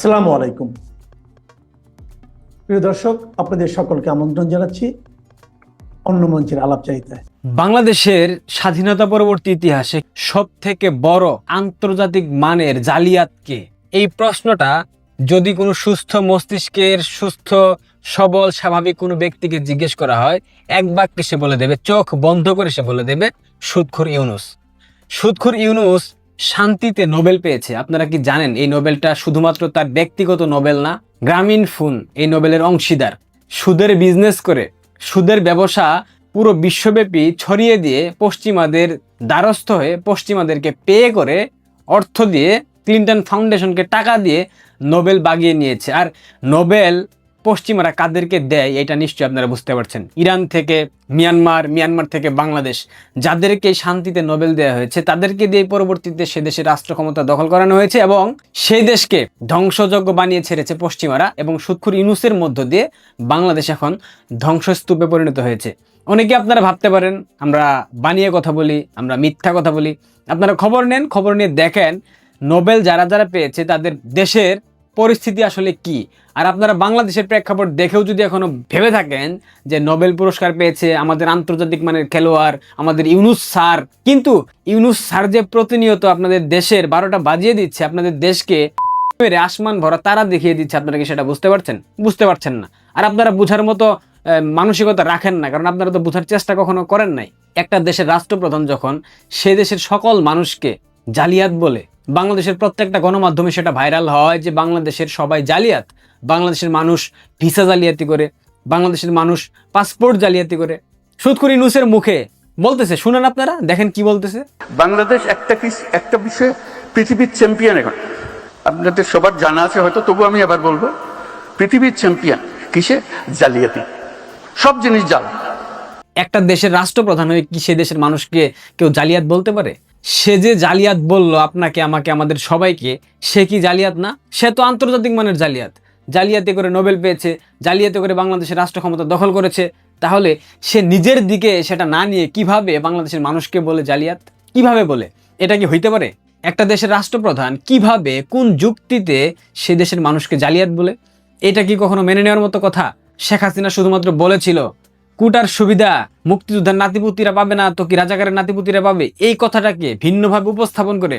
আসসালামু আলাইকুম। প্রিয় দর্শক, আপনাদের সকলকে আমন্ত্রণ জানাচ্ছি অন্য মঞ্চের আলাপ চাইতায় বাংলাদেশের স্বাধীনতা পরবর্তী ইতিহাসে সব থেকে বড় আন্তর্জাতিক মানের জালিয়াতকে এই প্রশ্নটা যদি কোনো সুস্থ মস্তিষ্কের সুস্থ, সবল, স্বাভাবিক কোনো ব্যক্তিকে জিজ্ঞেস করা হয়, এক বাক্যে সে বলে দেবে, চোখ বন্ধ করে সে বলে দেবে সুদখোর ইউনুস। সুদখোর ইউনুস শান্তিতে নোবেল পেয়েছে। আপনারা কি জানেন, এই নোবেলটা শুধুমাত্র তার ব্যক্তিগত নোবেল না, গ্রামীণ ফোন এই নোবেলের অংশীদার। সুদের বিজনেস করে, সুদের ব্যবসা পুরো বিশ্বব্যাপী ছড়িয়ে দিয়ে পশ্চিমাদের দ্বারস্থ হয়ে পশ্চিমাদেরকে পে করে অর্থ দিয়ে ক্লিন্টন ফাউন্ডেশনকে টাকা দিয়ে নোবেল বাগিয়ে নিয়েছে। আর নোবেল পশ্চিমারা কাদেরকে দেয়, এটা নিশ্চয়ই আপনারা বুঝতে পারছেন। ইরান থেকে মিয়ানমার মিয়ানমার থেকে বাংলাদেশ, যাদেরকে শান্তিতে নোবেল দেওয়া হয়েছে, তাদেরকে দিয়ে পরবর্তীতে সে দেশের রাষ্ট্র ক্ষমতা দখল করানো হয়েছে এবং সেই দেশকে ধ্বংসযজ্ঞ বানিয়ে ছেড়েছে পশ্চিমারা এবং সুৎখুর ইউনুসের মধ্য দিয়ে বাংলাদেশ এখন ধ্বংসস্তূপে পরিণত হয়েছে। অনেকে আপনারা ভাবতে পারেন, আমরা বানিয়ে কথা বলি, আমরা মিথ্যা কথা বলি। আপনারা খবর নেন, খবর নিয়ে দেখেন, নোবেল যারা যারা পেয়েছে তাদের দেশের পরিস্থিতি আসলে কি? আর আপনারা বাংলাদেশের প্রেক্ষাপট দেখেও যদি এখনও ভেবে থাকেন যে নোবেল পুরস্কার পেয়েছে আমাদের আন্তর্জাতিক মানের খেলোয়াড়, আমাদের ইউনুস স্যার, কিন্তু ইউনুস স্যার যে প্রতিনিয়ত আপনাদের দেশের বারোটা বাজিয়ে দিচ্ছে, আপনাদের দেশকে আসমান ভরা তারা দেখিয়ে দিচ্ছে, আপনারা কি সেটা বুঝতে পারছেন? বুঝতে পারছেন না। আর আপনারা বুঝার মতো মানসিকতা রাখেন না, কারণ আপনারা তো বোঝার চেষ্টা কখনো করেন নাই। একটা দেশের রাষ্ট্রপ্রধান যখন, সে দেশের সকল মানুষকে জালিয়াত বলে বাংলাদেশের প্রত্যেকটা গণমাধ্যমে সেটা ভাইরাল হয় যে বাংলাদেশের সবাই জালিয়াত। বাংলাদেশের মানুষ ভিসা জালিয়াতি করে বাংলাদেশের মানুষ পাসপোর্ট জালিয়াতি করে। সুদখুরি নুসের মুখে বলতেছে শুনেন আপনারা দেখেন কি বলতেছে। বাংলাদেশ একটা একটা বিষয়ে পৃথিবীর চ্যাম্পিয়ন এখন। আপনাদের সবার জানা আছে হয়তো তবু আমি আবার বলব পৃথিবীর চ্যাম্পিয়ন কিসে? জালিয়াতি। সব জিনিস জাল। একটা দেশের রাষ্ট্রপ্রধান হয়ে কি সে দেশের মানুষকে কেউ জালিয়াত বলতে পারে? সে যে জালিয়াত বলল আপনাকে, আমাকে, আমাদের সবাইকে, সে কি জালিয়াত না? সে তো আন্তর্জাতিক মানের জালিয়াত। জালিয়াতি করে নোবেল পেয়েছে, জালিয়াতি করে বাংলাদেশের রাষ্ট্র ক্ষমতা দখল করেছে। তাহলে সে নিজের দিকে সেটা না নিয়ে কীভাবে বাংলাদেশের মানুষকে বলে জালিয়াত? কীভাবে বলে? এটা কি হইতে পারে? একটা দেশের রাষ্ট্রপ্রধান কীভাবে, কোন যুক্তিতে সে দেশের মানুষকে জালিয়াত বলে? এটা কি কখনো মেনে নেওয়ার মতো কথা? শেখ হাসিনা শুধুমাত্র বলেছিল কুটার সুবিধা। মুক্তিযোদ্ধার নাতিপুতিরা পাবে না তো কি রাজাকারের নাতিপুতিরা পাবে? এই কথাটাকে ভিন্নভাবে উপস্থাপন করে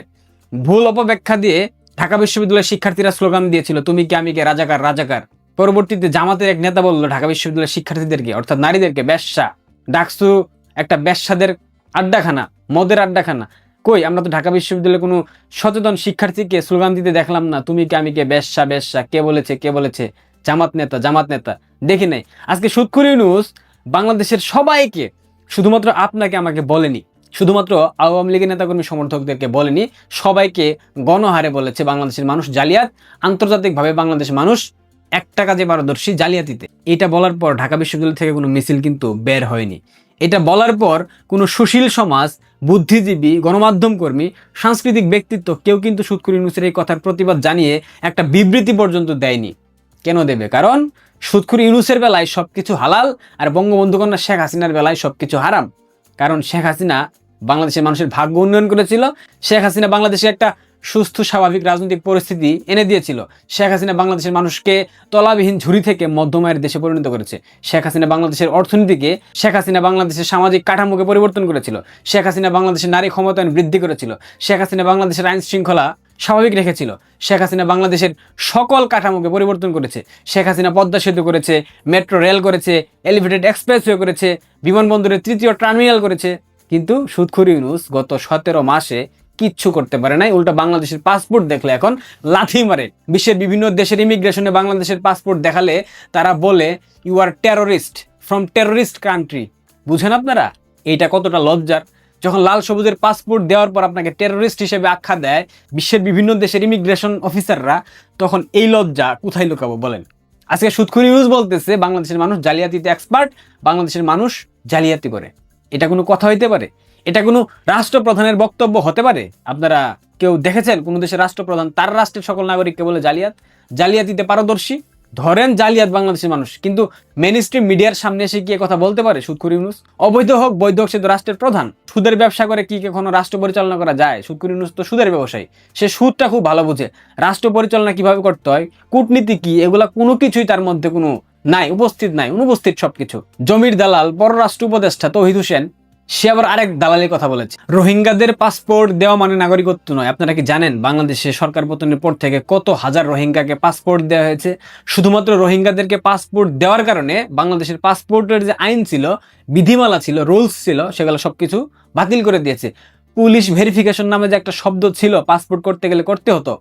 ভুল অপব্যাখ্যা দিয়ে ঢাকা বিশ্ববিদ্যালয়ের শিক্ষার্থীরা স্লোগান দিয়েছিল, তুমি কে, আমি কে, রাজাকার রাজাকার। পরবর্তীতে জামাতের এক নেতা বলল, ঢাকা বিশ্ববিদ্যালয়ের শিক্ষার্থীদেরকে, অর্থাৎ নারীদেরকে, ব্যবসা। ডাকসু একটা ব্যবসাদের আড্ডাখানা, মদের আড্ডাখানা। কই, আমরা তো ঢাকা বিশ্ববিদ্যালয়ে কোনো সচেতন শিক্ষার্থীকে স্লোগান দিতে দেখলাম না। তুমি কে, আমি কে, ব্যবসা ব্যবসা, কে বলেছে কে বলেছে? জামাত নেতা জামাত নেতা। দেখি নাই। আজকে সুৎখুর ইউনুস বাংলাদেশের সবাইকে শুধুমাত্র আপনাকে আমাকে বলেনি, শুধুমাত্র আওয়ামী লীগের নেতাকর্মী সমর্থকদেরকে বলেনি, সবাইকে গণহারে বলেছে বাংলাদেশের মানুষ জালিয়াত, আন্তর্জাতিকভাবে বাংলাদেশের মানুষ একটা কাজে পারদর্শী জালিয়াতিতে। এটা বলার পর ঢাকা বিশ্ববিদ্যালয় থেকে কোনো মিছিল কিন্তু বের হয়নি। এটা বলার পর কোনো সুশীল সমাজ, বুদ্ধিজীবী, গণমাধ্যম কর্মী, সাংস্কৃতিক ব্যক্তিত্ব কেউ কিন্তু সুৎকুর ইউনুসের এই কথার প্রতিবাদ জানিয়ে একটা বিবৃতি পর্যন্ত দেয়নি। কেন দেবে? কারণ সুৎখুর ইউনুসের বেলায় সব কিছু হালাল আর বঙ্গবন্ধু কন্যা শেখ হাসিনার বেলায় সব কিছু হারাম। কারণ শেখ হাসিনা বাংলাদেশের মানুষের ভাগ্য উন্নয়ন করেছিল, শেখ হাসিনা বাংলাদেশে একটা সুস্থ, স্বাভাবিক রাজনৈতিক পরিস্থিতি এনে দিয়েছিল। শেখ হাসিনা বাংলাদেশের মানুষকে তলাবিহীন ঝুড়ি থেকে মধ্যমায়ের দেশে পরিণত করেছে। শেখ হাসিনা বাংলাদেশের অর্থনীতিকে, শেখ হাসিনা বাংলাদেশের সামাজিক কাঠামোকে পরিবর্তন করেছিল। শেখ হাসিনা বাংলাদেশের নারী ক্ষমতায়ন বৃদ্ধি করেছিল। শেখ হাসিনা বাংলাদেশের আইন শৃঙ্খলা স্বাভাবিক রেখেছিল। শেখ হাসিনা বাংলাদেশের সকল কাঠামোকে পরিবর্তন করেছে। শেখ হাসিনা পদ্মা সেতু করেছে, মেট্রো রেল করেছে এলিভেটেড এক্সপ্রেসওয়ে করেছে, বিমানবন্দরের তৃতীয় টার্মিনাল করেছে। কিন্তু সুদখুর ইউনুস গত সতেরো মাসে কিচ্ছু করতে পারে নাই। উল্টা বাংলাদেশের পাসপোর্ট দেখলে এখন লাথি মারে। বিশ্বের বিভিন্ন দেশের ইমিগ্রেশনে বাংলাদেশের পাসপোর্ট দেখালে তারা বলে you are terrorist from terrorist country বুঝেন আপনারা? এইটা কতটা লজ্জার? যখন লাল সবুজের পাসপোর্ট দেওয়ার পর আপনাকে টেরোরিস্ট হিসেবে আখ্যা দেয় বিশ্বের বিভিন্ন দেশের ইমিগ্রেশন অফিসাররা তখন এই লজ্জা কোথায় লুকাবো বলেন? আজকে সুৎখুরি নিউজ বলতেছে, বাংলাদেশের মানুষ জালিয়াতিতে এক্সপার্ট বাংলাদেশের মানুষ জালিয়াতি করে। এটা কোনো কথা হইতে পারে? এটা কোনো রাষ্ট্রপ্রধানের বক্তব্য হতে পারে? আপনারা কেউ দেখেছেন কোনো দেশের রাষ্ট্রপ্রধান, তার রাষ্ট্রের সকল নাগরিককে বলে জালিয়াত? জালিয়াতিতে পারদর্শী? ধরেন জালিয়াত বাংলাদেশের মানুষ, কিন্তু মেন স্ট্রিম মিডিয়ার সামনে এসে কি কথা বলতে পারে? সুদখুর ইউনুস? অবৈধ হোক, বৈধ হোক, সে তো রাষ্ট্রের প্রধান। সুদের ব্যবসা করে কি কখনো রাষ্ট্র পরিচালনা করা যায়? সুদখুর ইউনুস তো সুদের ব্যবসায়ী। সে সুদটা খুব ভালো বুঝে। রাষ্ট্র পরিচালনা কীভাবে করতে হয়? কূটনীতি কি? এগুলা কোনো কিছুই তার মধ্যে কোনো নাই, উপস্থিত নাই, অনুপস্থিত সবকিছু। জমির দালাল, পররাষ্ট্র উপদেষ্টা তৌহিদ হোসেন সে আবার আরেক দালালের কথা বলেছে। রোহিঙ্গাদের পাসপোর্ট দেওয়া মানে নাগরিকত্ব নয়। আপনারা কি জানেন বাংলাদেশে সরকার পতনের পর থেকে কত হাজার রোহিঙ্গাকে পাসপোর্ট দেওয়া হয়েছে? শুধুমাত্র রোহিঙ্গাদেরকে পাসপোর্ট দেওয়ার কারণে বাংলাদেশের পাসপোর্টের যে আইন ছিল, বিধিমালা ছিল রুলস ছিল, সেগুলো সবকিছু বাতিল করে দিয়েছে। পুলিশ ভেরিফিকেশন নামে যে একটা শব্দ ছিল পাসপোর্ট করতে গেলে করতে হতো,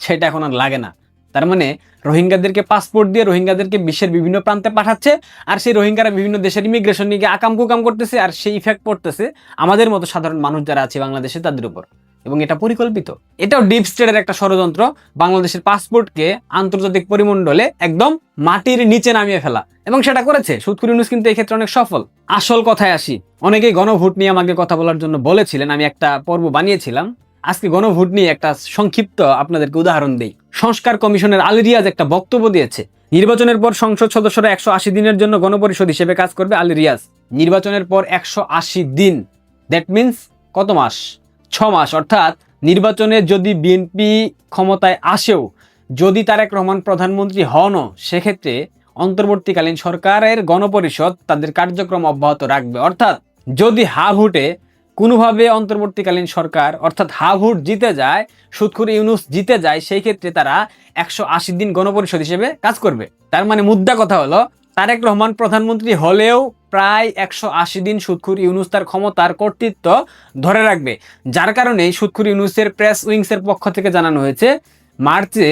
সেটা এখন আর লাগে না। তার মানে রোহিঙ্গাদেরকে পাসপোর্ট দিয়ে রোহিঙ্গাদেরকে বিশ্বের বিভিন্ন প্রান্তে পাঠাচ্ছে, আর সেই রোহিঙ্গারা বিভিন্ন দেশের ইমিগ্রেশন নিয়ে আকাম কুকাম করতেছে, আর সেই ইফেক্ট পড়তেছে আমাদের মতো সাধারণ মানুষ যারা আছে বাংলাদেশে তাদের উপর। এবং এটা পরিকল্পিত। এটাও ডিপ স্টেটের একটা ষড়যন্ত্র। বাংলাদেশের পাসপোর্টকে আন্তর্জাতিক পরিমণ্ডলে একদম মাটির নিচে নামিয়ে ফেলা। এবং সেটা করেছে। সুৎকুর ইউনুস কিন্তু এই ক্ষেত্রে অনেক সফল। আসল কথায় আসি। অনেকেই গণভোট নিয়ে আমাকে কথা বলার জন্য বলেছিলেন, আমি একটা পর্ব বানিয়েছিলাম। আজকে গণভোট নিয়ে একটা সংক্ষিপ্ত আপনাদেরকে উদাহরণ দেই। সংস্কার কমিশনের আলী রিয়াজ একটা বক্তব্য দিয়েছে। নির্বাচনের পর সংসদ সদস্যরা একশো আশি দিনের জন্য গণপরিষদ হিসেবে কাজ করবে আলী রিয়াজ। নির্বাচনের পর একশো আশি দিন। দ্যাট মিন্স কত মাস? ছ মাস। অর্থাৎ নির্বাচনে যদি বিএনপি ক্ষমতায় আসেও, যদি তারেক রহমান প্রধানমন্ত্রী হনও, সেক্ষেত্রে অন্তর্বর্তীকালীন সরকারের গণপরিষদ তাদের কার্যক্রম অব্যাহত রাখবে। অর্থাৎ যদি হা ভোটে কোনোভাবে অন্তর্বর্তীকালীন সরকার, অর্থাৎ হা ভোট জিতে যায়, সুৎখুর ইউনুস জিতে যায়, সেই ক্ষেত্রে তারা একশো আশি দিন গণপরিষদ হিসেবে কাজ করবে। তার মানে মুদ্রা কথা হলো, তারেক রহমান প্রধানমন্ত্রী হলেও প্রায় একশো আশি দিন সুৎখুর ইউনুস তার ক্ষমতার কর্তৃত্ব ধরে রাখবে। যার কারণে সুৎখুর ইউনুসের প্রেস উইংসের পক্ষ থেকে জানানো হয়েছে, মার্চে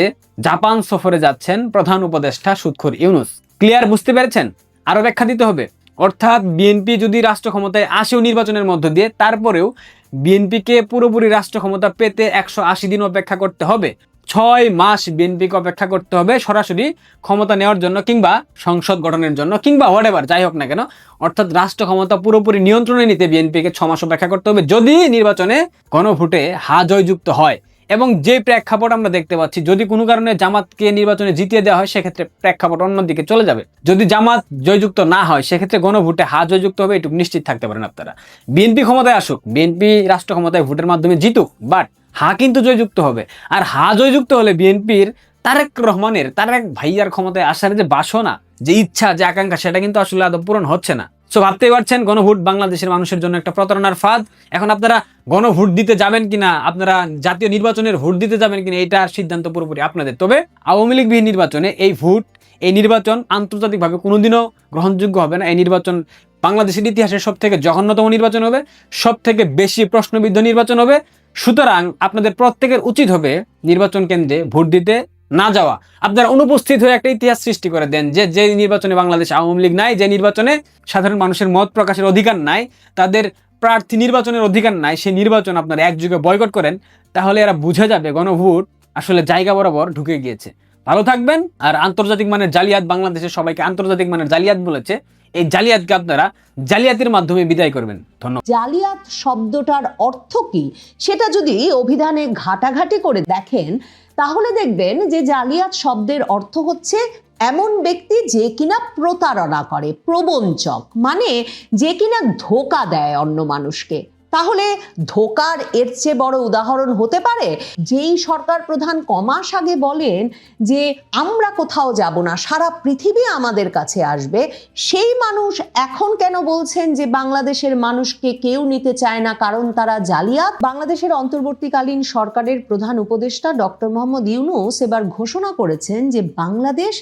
জাপান সফরে যাচ্ছেন প্রধান উপদেষ্টা সুৎখুর ইউনুস। ক্লিয়ার বুঝতে পেরেছেন? আরও ব্যাখ্যা দিতে হবে। অর্থাৎ বিএনপি যদি রাষ্ট্র ক্ষমতায় আসেও নির্বাচনের মধ্য দিয়ে, তারপরেও বিএনপিকে পুরোপুরি রাষ্ট্র ক্ষমতা পেতে একশো আশি দিন অপেক্ষা করতে হবে। ছয় মাস বিএনপিকে অপেক্ষা করতে হবে সরাসরি ক্ষমতা নেওয়ার জন্য কিংবা সংসদ গঠনের জন্য কিংবা হোয়াট যাই হোক না কেন। অর্থাৎ রাষ্ট্র ক্ষমতা পুরোপুরি নিয়ন্ত্রণে নিতে বিএনপিকে ছ মাস অপেক্ষা করতে হবে যদি নির্বাচনে গণভোটে হা জয়যুক্ত হয়। এবং যে প্রেক্ষাপট আমরা দেখতে পাচ্ছি, যদি কোনো কারণে জামাতকে নির্বাচনে জিতিয়ে দেওয়া হয়, সেক্ষেত্রে প্রেক্ষাপট অন্যদিকে চলে যাবে। যদি জামাত জয়যুক্ত না হয়, সেক্ষেত্রে গণভোটে হা জয়যুক্ত হবে, এটুকু নিশ্চিত থাকতে পারেন আপনারা। বিএনপি ক্ষমতায় আসুক বিএনপি রাষ্ট্র ক্ষমতায় ভোটের মাধ্যমে জিতুক বাট হা কিন্তু জয়যুক্ত হবে। আর হা জয়যুক্ত হলে বিএনপির তারেক রহমানের, তারেক ভাইয়ার ক্ষমতায় আসার যে বাসনা, যে ইচ্ছা, যে আকাঙ্ক্ষা, সেটা কিন্তু আসলে আদৌ পূরণ হচ্ছে না। সো ভাবতেই পারছেন, গণভোট বাংলাদেশের মানুষের জন্য একটা প্রতারণার ফাঁদ। এখন আপনারা গণভোট দিতে যাবেন কিনা, আপনারা জাতীয় নির্বাচনের ভোট দিতে যাবেন কিনা এটার সিদ্ধান্ত পুরোপুরি আপনাদের। তবে আওয়ামী লীগবিহীন নির্বাচনে এই ভোট, এই নির্বাচন আন্তর্জাতিকভাবে কোনোদিনও গ্রহণযোগ্য হবে না। এই নির্বাচন বাংলাদেশের ইতিহাসের সব থেকে জঘন্যতম নির্বাচন হবে সব থেকে বেশি প্রশ্নবিদ্ধ নির্বাচন হবে। সুতরাং আপনাদের প্রত্যেকের উচিত হবে নির্বাচন কেন্দ্রে ভোট দিতে না যাওয়া। আপনারা অনুপস্থিত হয়ে একটা ইতিহাস সৃষ্টি করে দেন যে যে নির্বাচনে বাংলাদেশ আওয়ামী লীগ নাই, যে নির্বাচনে সাধারণ মানুষের মত প্রকাশের অধিকার নাই, তাদের প্রার্থী নির্বাচনের অধিকার নাই, সেই নির্বাচন আপনারা একযুগে বয়কট করেন, তাহলে এরা বুঝে যাবে গণভোট আসলে জায়গা বরাবর ঢুকে গিয়েছে। ভালো থাকবেন, আর আন্তর্জাতিক মানের জালিয়াত বাংলাদেশের সবাইকে আন্তর্জাতিক মানের জালিয়াত বলেছে, এই জালিয়াতকে আপনারা জালিয়াতির মাধ্যমে বিদায় করবেন। ধন্যবাদ। জালিয়াত শব্দটার অর্থ কি? সেটা যদি অভিধানে ঘাটাঘাটি করে দেখেন তাহলে দেখবেন যে জালিয়াত শব্দের অর্থ হচ্ছে এমন ব্যক্তি যে কিনা প্রতারণা করে, প্রবঞ্চক মানে যে কিনা ধোকা দেয় অন্য মানুষকে। তাহলে ধোকার এর চেয়ে বড় উদাহরণ হতে পারে? যেই সরকার প্রধান কমাস আগে বলেন যে, আমরা কোথাও যাব না, সারা পৃথিবী আমাদের কাছে আসবে। সেই মানুষ এখন কেন বলছেন যে, বাংলাদেশের মানুষকে কেউ নিতে চায় না, কারণ তারা জালিয়াত? বাংলাদেশের অন্তর্বর্তীকালীন সরকারের প্রধান উপদেষ্টা ডক্টর মোহাম্মদ ইউনুস এবার ঘোষণা করেছেন যে, বাংলাদেশ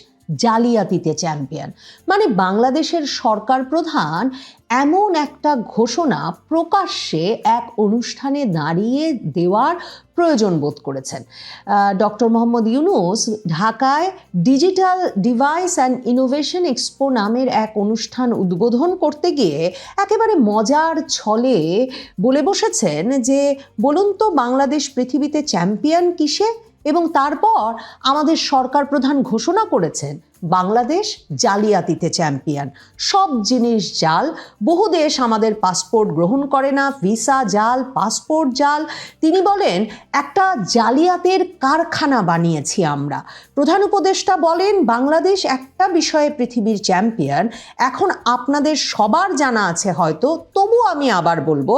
জালিয়াতিতে চ্যাম্পিয়ন। মানে বাংলাদেশের সরকার প্রধান এমন একটা ঘোষণা প্রকাশ্যে এক অনুষ্ঠানে দাঁড়িয়ে দেওয়ার প্রয়োজন বোধ করেছেন। ডক্টর মোহাম্মদ ইউনুস ঢাকায় digital device and innovation expo নামের এক অনুষ্ঠান উদ্বোধন করতে গিয়ে একেবারে মজার ছলে বলে বসেছেন যে, বলুন তো বাংলাদেশ পৃথিবীতে চ্যাম্পিয়ন কিসে? এবং তারপর আমাদের সরকার প্রধান ঘোষণা করেছেন, বাংলাদেশ জালিয়াতিতে চ্যাম্পিয়ন। সব জিনিস জাল, বহু দেশ আমাদের পাসপোর্ট গ্রহণ করে না, ভিসা জাল, পাসপোর্ট জাল। তিনি বলেন, একটা জালিয়াতের কারখানা বানিয়েছি আমরা। প্রধান উপদেষ্টা বলেন, বাংলাদেশ একটা বিষয়ে পৃথিবীর চ্যাম্পিয়ন। এখন আপনাদের সবার জানা আছে হয়তো তবু আমি আবার বলব,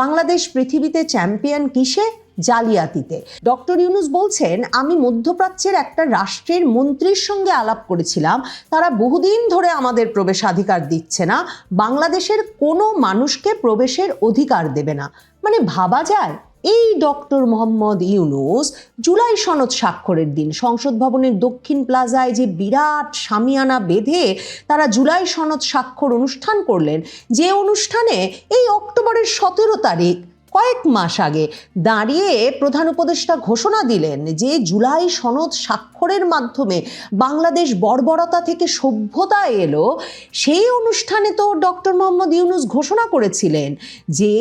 বাংলাদেশ পৃথিবীতে চ্যাম্পিয়ন কিসে? জালিয়াতিতে। ডক্টর ইউনুস বলছেন, আমি মধ্যপ্রাচ্যের একটা রাষ্ট্রের মন্ত্রীর সঙ্গে আলাপ করেছিলাম। তারা বহুদিন ধরে আমাদের প্রবেশাধিকার দিচ্ছে না। বাংলাদেশের কোনো মানুষকে প্রবেশের অধিকার দেবে না। মানে ভাবা যায়, এই ডক্টর মোহাম্মদ ইউনুস জুলাই সনদ স্বাক্ষরের দিন সংসদ ভবনের দক্ষিণ প্লাজায় যে বিরাট সামিয়ানা বেঁধে তারা জুলাই সনদ স্বাক্ষর অনুষ্ঠান করলেন, যে অনুষ্ঠানে এই অক্টোবরের সতেরো তারিখ কয়েক মাস আগে দাঁড়িয়ে প্রধান উপদেষ্টা ঘোষণা দিলেন যে জুলাই সনদ স্বাক্ষরের মাধ্যমে বাংলাদেশ বর্বরতা থেকে সভ্যতায় এলো। সেই অনুষ্ঠানে তো ডক্টর মোহাম্মদ ইউনুস ঘোষণা করেছিলেন যে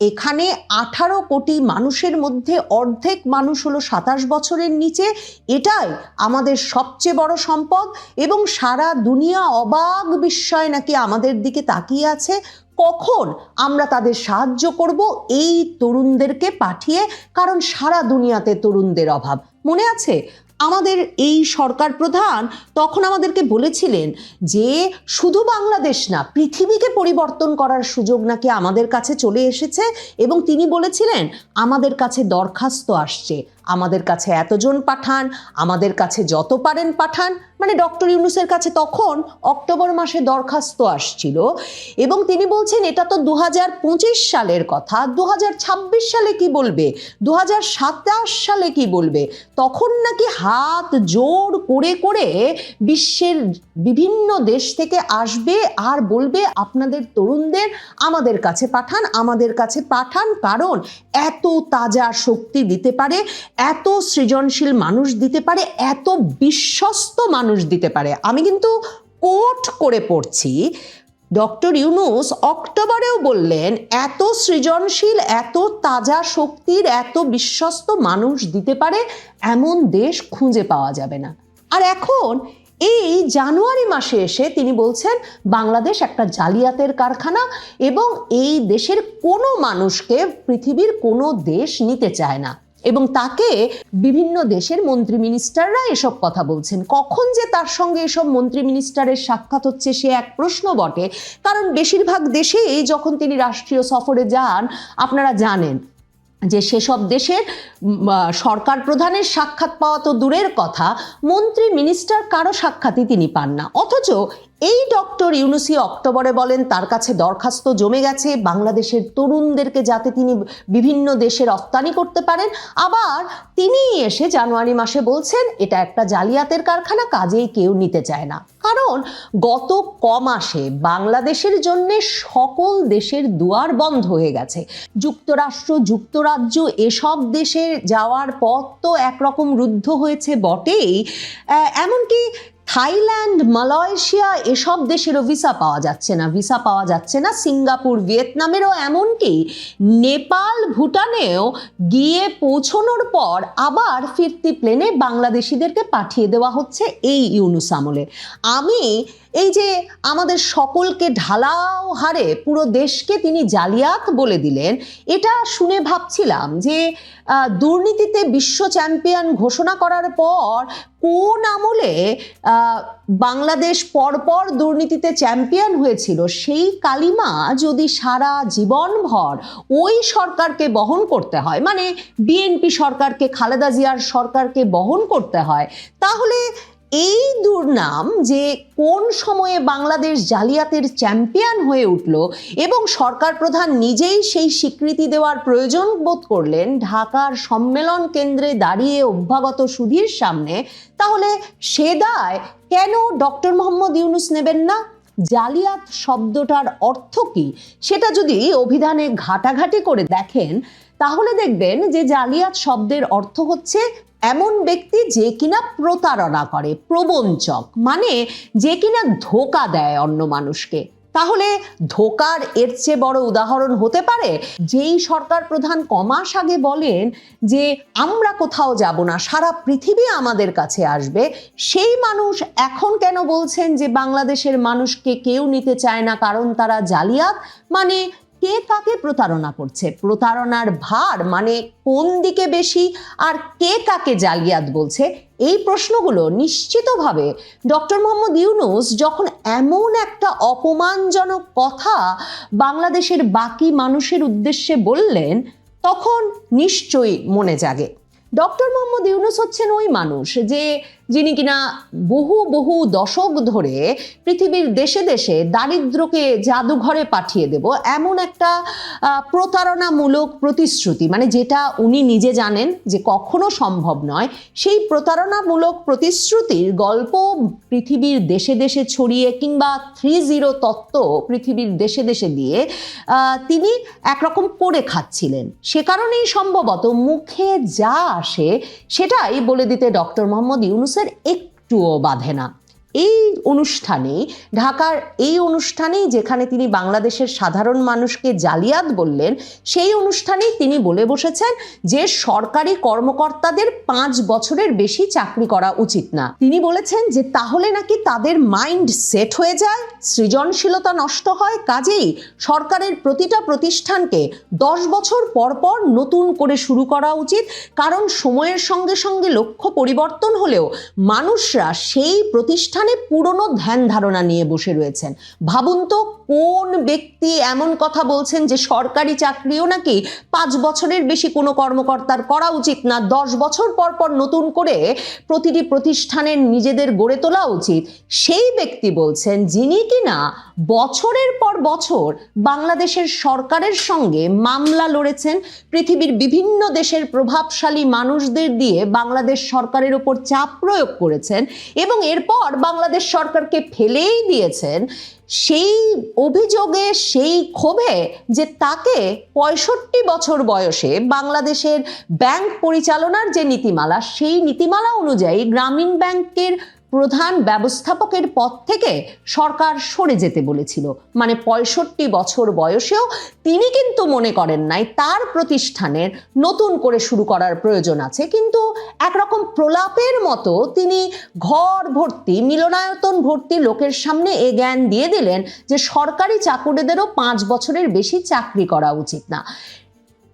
এখানে আঠারো কোটি মানুষের মধ্যে অর্ধেক মানুষ হলো সাতাশ বছরের নিচে। এটাই আমাদের সবচেয়ে বড় সম্পদ এবং সারা দুনিয়া অবাক বিস্ময় নাকি আমাদের দিকে তাকিয়ে আছে। কখন আমরা তাদের সাহায্য করব এই তরুণদেরকে পাঠিয়ে? কারণ সারা দুনিয়াতে তরুণদের অভাব। মনে আছে? আমাদের এই সরকার প্রধান তখন আমাদেরকে বলেছিলেন যে, শুধু বাংলাদেশ না, পৃথিবীকে পরিবর্তন করার সুযোগ নাকি আমাদের কাছে চলে এসেছে? এবং তিনি বলেছিলেন, আমাদের কাছে দরখাস্ত আসছে। আমাদের কাছে এতজন পাঠান, আমাদের কাছে যত পারেন পাঠান। মানে ডক্টর ইউনুসের কাছে তখন অক্টোবর মাসে দরখাস্ত আসছিল এবং তিনি বলছেন, এটা তো দু হাজার পঁচিশ সালের কথা। দু হাজার ছাব্বিশ সালে কি বলবে? দু হাজার সাতাশ সালে কি বলবে? তখন নাকি হাত জোর করে করে বিশ্বের বিভিন্ন দেশ থেকে আসবে আর বলবে, আপনাদের তরুণদের আমাদের কাছে পাঠান, আমাদের কাছে পাঠান। কারণ এত তাজা শক্তি দিতে পারে এত সৃজনশীল মানুষ দিতে পারে, এত বিশ্বস্ত মানুষ দিতে পারে। আমি কিন্তু কোট করে পড়ছি। ডক্টর ইউনুস অক্টোবরেও বললেন, এত সৃজনশীল, এত তাজা শক্তির, এত বিশ্বস্ত মানুষ দিতে পারে, এমন দেশ খুঁজে পাওয়া যাবে না। আর এখন, এই জানুয়ারি মাসে এসে তিনি বলছেন, বাংলাদেশ একটা জালিয়াতের কারখানা এবং এই দেশের কোনো মানুষকে পৃথিবীর কোনো দেশ নিতে চায় না। এবং তাকে বিভিন্ন দেশের মন্ত্রী মিনিস্টাররা এসব কথা বলছেন। কখন যে তার সঙ্গে এসব মন্ত্রী মিনিস্টারের সাক্ষাৎ হচ্ছে সে এক প্রশ্ন বটে। কারণ বেশিরভাগ দেশেই যখন তিনি রাষ্ট্রীয় সফরে যান, আপনারা জানেন যে সেসব দেশের সরকার প্রধানের সাক্ষাৎ পাওয়া তো দূরের কথা, মন্ত্রী মিনিস্টার কারও সাক্ষাৎই তিনি পান না। অথচ এই ডক্টর ইউনুসি অক্টোবরে বলেন, তার কাছে দরখাস্ত জমে গেছে, বাংলাদেশের তরুণদেরকে যাতে তিনি বিভিন্ন দেশে রপ্তানি করতে পারেন। আবার তিনি এসে জানুয়ারি মাসে বলছেন, এটা একটা জালিয়াতের কারখানা, কাজেই কেউ নিতে চায় না। কারণ গত ক মাসে বাংলাদেশের জন্য সকল দেশের দুয়ার বন্ধ হয়ে গেছে। যুক্তরাষ্ট্র, যুক্তরাজ্য, এসব দেশে যাওয়ার পথ তো একরকম রুদ্ধ হয়েছে বটেই। এমনকি থাইল্যান্ড, মালয়েশিয়া এসব দেশেরও ভিসা পাওয়া যাচ্ছে না। ভিসা পাওয়া যাচ্ছে না। সিঙ্গাপুর, ভিয়েতনামেরও এমনকি নেপাল, ভুটানেও গিয়ে পৌঁছনোর পর আবার ফিরতি প্লেনে বাংলাদেশিদেরকে পাঠিয়ে দেওয়া হচ্ছে এই ইউনুস আমলে। আমি এই যে আমাদের সকলকে ঢালাও হারে পুরো দেশকে তিনি জালিয়াত বলে দিলেন, এটা শুনে ভাবছিলাম যে দুর্নীতিতে বিশ্ব চ্যাম্পিয়ন ঘোষণা করার পর কোন আমলে বাংলাদেশ পরপর দুর্নীতিতে চ্যাম্পিয়ন হয়েছিল? সেই কালিমা যদি সারা জীবনভর ওই সরকারকে বহন করতে হয় মানে বিএনপি সরকারকে, খালেদা জিয়ার সরকারকে বহন করতে হয়, তাহলে এই দুর্নাম যে কোন সময়ে বাংলাদেশ জালিয়াতের চ্যাম্পিয়ন হয়ে উঠল এবং সরকার প্রধান নিজেই সেই স্বীকৃতি দেওয়ার প্রয়োজন বোধ করলেন ঢাকার সম্মেলন কেন্দ্রে দাঁড়িয়ে অভ্যাগত সুধীর সামনে, তাহলে সে দায় কেন ডক্টর মোহাম্মদ ইউনুস নেবেন না? জালিয়াত শব্দটার অর্থ কি? সেটা যদি অভিধানে ঘাটাঘাটি করে দেখেন, তাহলে দেখবেন যে জালিয়াত শব্দের অর্থ হচ্ছে এমন ব্যক্তি যে কিনা প্রতারণা করে, প্রবঞ্চক মানে যে কিনা ধোকা দেয় অন্য মানুষকে। তাহলে ধোকার এর চেয়ে বড় উদাহরণ হতে পারে, যেই সরকার প্রধান কমাস আগে বলেন যে, আমরা কোথাও যাব না, সারা পৃথিবী আমাদের কাছে আসবে। সেই মানুষ এখন কেন বলছেন যে, বাংলাদেশের মানুষকে কেউ নিতে চায় না, কারণ তারা জালিয়াত? মানে কে কাকে প্রতারণা করছে? প্রতারণার ভার মানে কোন দিকে বেশি আর কে কাকে জালিয়াত বলছে? এই প্রশ্নগুলো নিশ্চিতভাবে ডক্টর মোহাম্মদ ইউনুস যখন এমন একটা অপমানজনক কথা বাংলাদেশের বাকি মানুষের উদ্দেশ্যে বললেন, তখন নিশ্চয়ই মনে জাগে। ডক্টর মোহাম্মদ ইউনুস হচ্ছেন ওই মানুষ যে যিনি কিনা বহু বহু দশক ধরে পৃথিবীর দেশে দেশে দারিদ্রকে জাদুঘরে পাঠিয়ে দেব এমন একটা প্রতারণামূলক প্রতিশ্রুতি। মানে যেটা উনি নিজে জানেন যে কখনো সম্ভব নয়। সেই প্রতারণামূলক প্রতিশ্রুতির গল্প পৃথিবীর দেশে দেশে ছড়িয়ে কিংবা থ্রি জিরো তত্ত্ব পৃথিবীর দেশে দেশে দিয়ে তিনি একরকম করে খাচ্ছিলেন। সে কারণেই সম্ভবত মুখে যা আসে সেটাই বলে দিতে ডক্টর মোহাম্মদ ইউনুসের একটুও বাধে না। এই অনুষ্ঠানে, ঢাকার এই অনুষ্ঠানেই যেখানে তিনি বাংলাদেশের সাধারণ মানুষকে জালিয়াত বললেন, সেই অনুষ্ঠানেই তিনি বলে বসেছেন যে সরকারি কর্মকর্তাদের পাঁচ বছরের বেশি চাকরি করা উচিত না। তিনি বলেছেন যে তাহলে নাকি তাদের মাইন্ড সেট হয়ে যায়, সৃজনশীলতা নষ্ট হয়, কাজেই সরকারের প্রতিটা প্রতিষ্ঠানকে দশ বছর পর পর নতুন করে শুরু করা উচিত, কারণ সময়ের সঙ্গে সঙ্গে লক্ষ্য পরিবর্তন হলেও মানুষরা সেই প্রতিষ্ঠানে পুরনো ধ্যান ধারণা নিয়ে বসে রয়েছেন। ভাবুন তো, কোন ব্যক্তি এমন কথা বলছেন যে সরকারি চাকরিও নাকি পাঁচ বছরের বেশি কোনো কর্মকর্তার করা উচিত না, দশ বছর পর পর নতুন করে প্রতিটি প্রতিষ্ঠানের নিজেদের গড়ে তোলা উচিত। সেই ব্যক্তি বলছেন যিনি কিনা বছরের পর বছর বাংলাদেশের সরকারের সঙ্গে মামলা লড়েছেন, পৃথিবীর বিভিন্ন দেশের প্রভাবশালী মানুষদের দিয়ে বাংলাদেশ সরকারের ওপর চাপ প্রয়োগ করেছেন এবং এরপর বাংলাদেশ সরকারকে ফেলেই দিয়েছেন, সেই অভিযোগে, সেই ক্ষোভে যে তাকে পঁয়ষট্টি বছর বয়সে বাংলাদেশের ব্যাংক পরিচালনার যে নীতিমালা, সেই নীতিমালা অনুযায়ী গ্রামীণ ব্যাংকের প্রধান ব্যবস্থাপকের পদ থেকে সরকার সরে যেতে বলেছিল। মানে পঁয়ষট্টি বছর বয়সেও তিনি কিন্তু মনে করেন নাই তার প্রতিষ্ঠানের নতুন করে শুরু করার প্রয়োজন আছে। কিন্তু একরকম প্রলাপের মতো তিনি ঘর ভর্তি, মিলনায়তন ভর্তি লোকের সামনে এ জ্ঞান দিয়ে দিলেন যে সরকারি চাকুরিদেরও পাঁচ বছরের বেশি চাকরি করা উচিত না।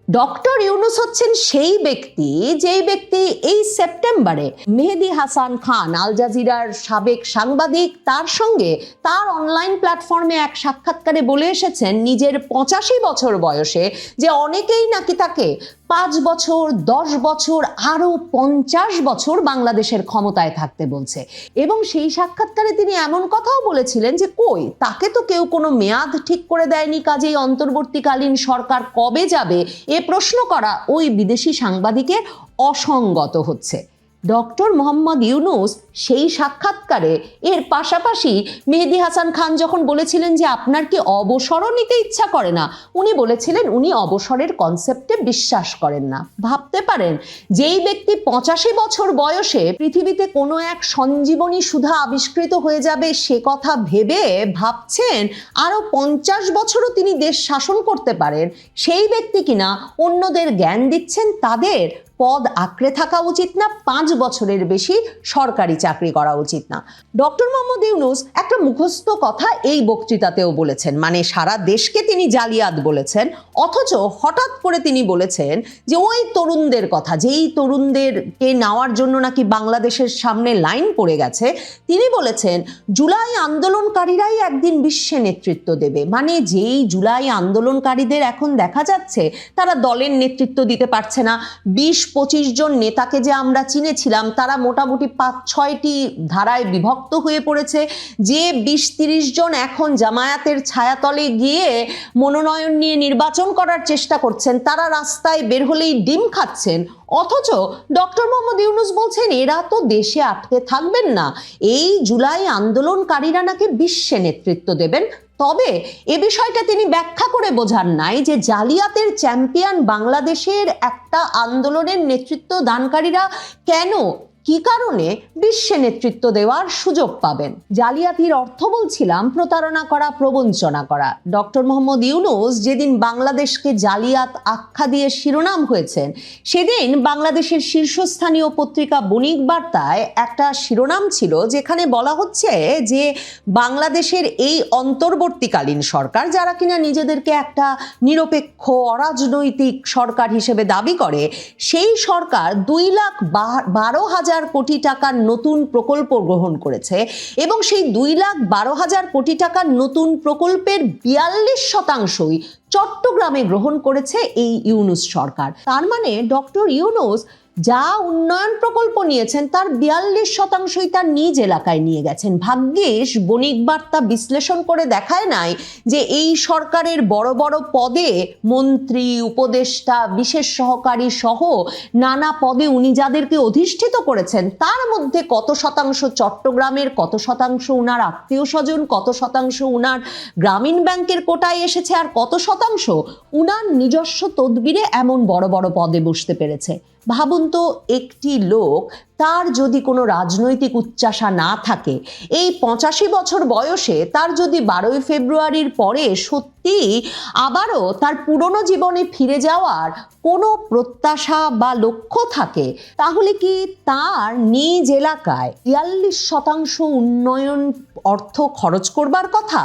ডক্টর ইউনুস হচ্ছেন সেই ব্যক্তি, যেই ব্যক্তি এই সেপ্টেম্বরে মেহেদি হাসান খান, আল জাজিরার সাবেক সাংবাদিক, তার সঙ্গে তার অনলাইন প্ল্যাটফর্মে এক সাক্ষাৎকারে বলে এসেছেন নিজের পঁচাশি বছর বয়সে যে অনেকেই নাকি তাকে পাঁচ বছর, দশ বছর, আরও পঞ্চাশ বছর বাংলাদেশের ক্ষমতায় থাকতে বলছে। এবং সেই সাক্ষাৎকারে তিনি এমন কথাও বলেছিলেন যে কই তাকে তো কেউ কোনো মেয়াদ ঠিক করে দেয়নি কাজেই অন্তর্বর্তীকালীন সরকার কবে যাবে? এ প্রশ্ন করা ওই বিদেশি সাংবাদিকের অসঙ্গত হচ্ছে। ডক্টর মোহাম্মদ ইউনুস সেই সাক্ষাৎকারে, এর পাশাপাশি মেহেদি হাসান খান যখন বলেছিলেন যে আপনার কি অবসরও নিতে ইচ্ছা করে না, উনি বলেছিলেন উনি অবসরের কনসেপ্টে বিশ্বাস করেন না। ভাবতে পারেন, যেই ব্যক্তি পঁচাশি বছর বয়সে পৃথিবীতে কোনো এক সঞ্জীবনী সুধা আবিষ্কৃত হয়ে যাবে সে কথা ভেবে ভাবছেন, আরও পঞ্চাশ বছরও তিনি দেশ শাসন করতে পারেন, সেই ব্যক্তি কিনা অন্যদের জ্ঞান দিচ্ছেন তাদের পদ আঁকড়ে থাকা উচিত না, পাঁচ বছরের বেশি সরকারি চাকরি করা উচিত না। ডক্টর মোহাম্মদ ইউনুস একটা মুখস্থ কথা এই বক্তৃতাতেও বলেছেন মানে সারা দেশকে তিনি জালিয়াত বলেছেন, অথচ হঠাৎ করে তিনি বলেছেন যে ওই তরুণদের কথা, যেই তরুণদেরকে নেওয়ার জন্য নাকি বাংলাদেশের সামনে লাইন পড়ে গেছে, তিনি বলেছেন, জুলাই আন্দোলনকারীরাই একদিন বিশ্বে নেতৃত্ব দেবে। মানে যেই জুলাই আন্দোলনকারীদের এখন দেখা যাচ্ছে, তারা দলের নেতৃত্ব দিতে পারছে না। বিশ পঁচিশ জন নেতাকে যে আমরা চিনেছিলাম, তারা মোটামুটি পাঁচ, ছয়টি ধারায় বিভক্ত হয়ে পড়েছে। যে বিশ, তিরিশ জন এখন জামায়াতের ছায়াতলে গিয়ে মনোনয়ন নিয়ে নির্বাচন করার চেষ্টা করছেন, তারা রাস্তায় বের হলেই ডিম খাচ্ছেন। অথচ ডক্টর মোহাম্মদ ইউনুস বলছেন, এরা তো দেশে আটকে থাকবেন না। এই জুলাই আন্দোলনকারীরা নাকি বিশ্বে নেতৃত্ব দেবেন তবে এ বিষয়টা তিনি ব্যাখ্যা করে বোঝান নাই যে জালিয়াতের চ্যাম্পিয়ন বাংলাদেশের একটা আন্দোলনের নেতৃত্ব দানকারীরা কেন কি কারণে বিশ্বে নেতৃত্ব দেওয়ার সুযোগ পাবেন? জালিয়াতির অর্থ বলছিলাম প্রতারণা করা, প্রবঞ্চনা করা। ডক্টর মোহাম্মদ ইউনুস যেদিন বাংলাদেশকে জালিয়াত আখ্যা দিয়ে শিরোনাম হয়েছেন, সেদিন বাংলাদেশের শীর্ষস্থানীয় পত্রিকা বণিক বার্তায় একটা শিরোনাম ছিল যেখানে বলা হচ্ছে যে বাংলাদেশের এই অন্তর্বর্তীকালীন সরকার, যারা কিনা নিজেদেরকে একটা নিরপেক্ষ, অরাজনৈতিক সরকার হিসেবে দাবি করে, সেই সরকার দুই লাখ বারো হাজার কোটি টাকার নতুন প্রকল্প গ্রহণ করেছে এবং সেই দুই লাখ বারো হাজার কোটি টাকার নতুন প্রকল্পের বিয়াল্লিশ শতাংশই চট্টগ্রামে গ্রহণ করেছে এই ইউনুস সরকার। তার মানে ডক্টর ইউনুস যা উন্নয়ন প্রকল্প নিয়েছেন, তার বিয়াল্লিশ শতাংশই তার নিজ এলাকায় নিয়ে গেছেন। ভাগ্যিস বণিক বার্তা বিশ্লেষণ করে দেখায় নাই যে এই সরকারের বড় বড় পদে মন্ত্রী, উপদেষ্টা, বিশেষ সহকারী সহ নানা পদে উনি যাদেরকে অধিষ্ঠিত করেছেন, তার মধ্যে কত শতাংশ চট্টগ্রামের, কত শতাংশ উনার আত্মীয় স্বজন, কত শতাংশ উনার গ্রামীণ ব্যাংকের কোটায় এসেছে, আর কত শতাংশ উনার নিজস্ব তদবিরে এমন বড় বড় পদে বসতে পেরেছে। ভাবুন তো একটি লোক, তার যদি কোনো রাজনৈতিক উচ্চাসা না থাকে, এই পঁচাশি বছর বয়সে তার যদি বারোই ফেব্রুয়ারির পরে সত্যি আবারও তার পুরনো জীবনে ফিরে যাওয়ার কোনো প্রত্যাশা বা লক্ষ্য থাকে, তাহলে কি তার নিজ এলাকায় বিয়াল্লিশ শতাংশ উন্নয়ন অর্থ খরচ করবার কথা?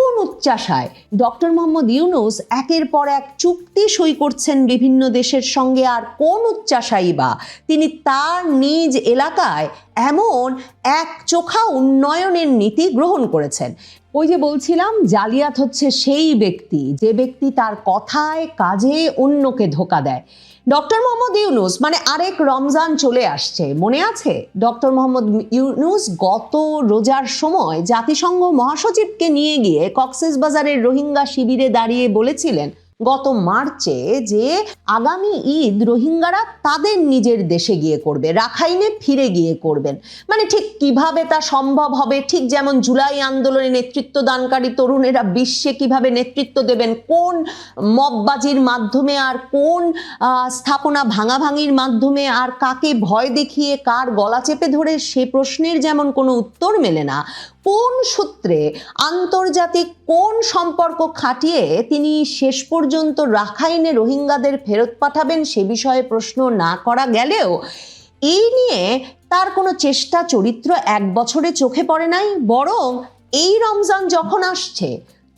কোন উচ্চাশায়? ডক্টর মোহাম্মদ ইউনুস একের পর এক চুক্তি সই করছেন বিভিন্ন দেশের সঙ্গে, আর কোন উচ্চাসাই বা? তিনি তার নিজ এলাকায় এমন এক চোখা উন্নয়নের নীতি গ্রহণ করেছেন। ওই যে বলছিলাম, জালিয়াত হচ্ছে সেই ব্যক্তি, যে ব্যক্তি তার কথায়, কাজে অন্যকে ধোকা দেয়। ডক্টর মোহাম্মদ ইউনুস মানে আরেক রমজান চলে আসছে। মনে আছে? ডক্টর মোহাম্মদ ইউনুস গত রোজার সময় জাতিসংঘ মহাসচিবকে নিয়ে গিয়ে কক্সেস বাজারের রোহিঙ্গা শিবিরে দাঁড়িয়ে বলেছিলেন গত মার্চে যে আগামী ঈদ রোহিঙ্গারা তাদের নিজের দেশে গিয়ে করবে, রাখাইনে ফিরে গিয়ে করবেন। মানে ঠিক কীভাবে তা সম্ভব হবে, ঠিক যেমন জুলাই আন্দোলনে নেতৃত্ব দানকারী তরুণেরা বিশ্বে কীভাবে নেতৃত্ব দেবেন, কোন মববাজির মাধ্যমে আর কোন স্থাপনা ভাঙাভাঙির মাধ্যমে আর কাকে ভয় দেখিয়ে কার গলা চেপে ধরে সে প্রশ্নের যেমন কোনো উত্তর মেলে না কোন সূত্রে আন্তর্জাতিক কোন সম্পর্ক খাটিয়ে তিনি শেষ পর্যন্ত রাখাইনে রোহিঙ্গাদের ফেরত পাঠাবেন সে বিষয়ে প্রশ্ন না করা গেলেও, এই নিয়ে তার কোনো চেষ্টা চরিত্র এক বছরে চোখে পড়ে নাই, বরং এই রমজান যখন আসছে,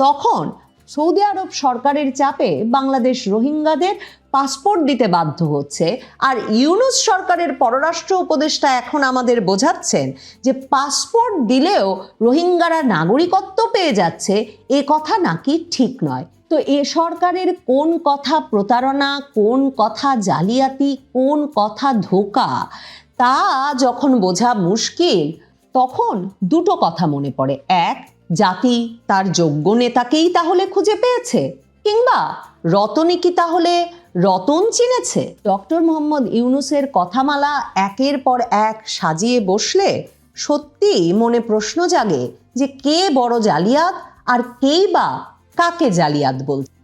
তখন সৌদি আরব সরকারের চাপে বাংলাদেশ রোহিঙ্গাদের পাসপোর্ট দিতে বাধ্য হচ্ছে। আর ইউনুস সরকারের পররাষ্ট্র উপদেষ্টা এখন আমাদের বোঝাচ্ছেন যে পাসপোর্ট দিলেও রোহিঙ্গারা নাগরিকত্ব পেয়ে যাচ্ছে, এ কথা নাকি ঠিক নয়। তো এ সরকারের কোন কথা প্রতারণা, কোন কথা জালিয়াতি, কোন কথা ধোকা, তা যখন বোঝা মুশকিল, তখন দুটো কথা মনে পড়ে। এক, জাতি তার যোগ্য নেতাকেই তাহলে খুঁজে পেয়েছে, কিংবা রতনী কি তাহলে রতন চিনেছে? ডক্টর মোহাম্মদ ইউনুসের কথামালা একের পর এক সাজিয়ে বসলে সত্যি মনে প্রশ্ন জাগে যে কে বড় জালিয়াত আর কেই বা কাকে জালিয়াত বলছে?